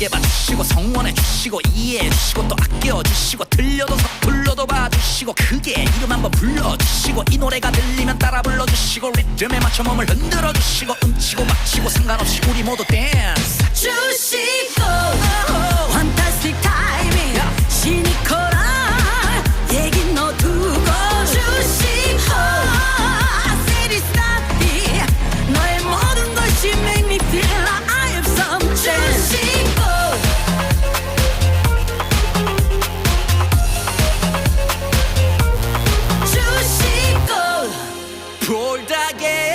예쁘게 봐주시고 성원해 주시고 이해해 주시고 또 아껴 주시고 들려도 서툴러도 봐주시고 크게 이름 한번 불러주시고 이 노래가 들리면 따라 불러주시고 리듬에 맞춰 몸을 흔들어 주시고 음치고 박치고 상관없이 우리 모두 댄 cold again.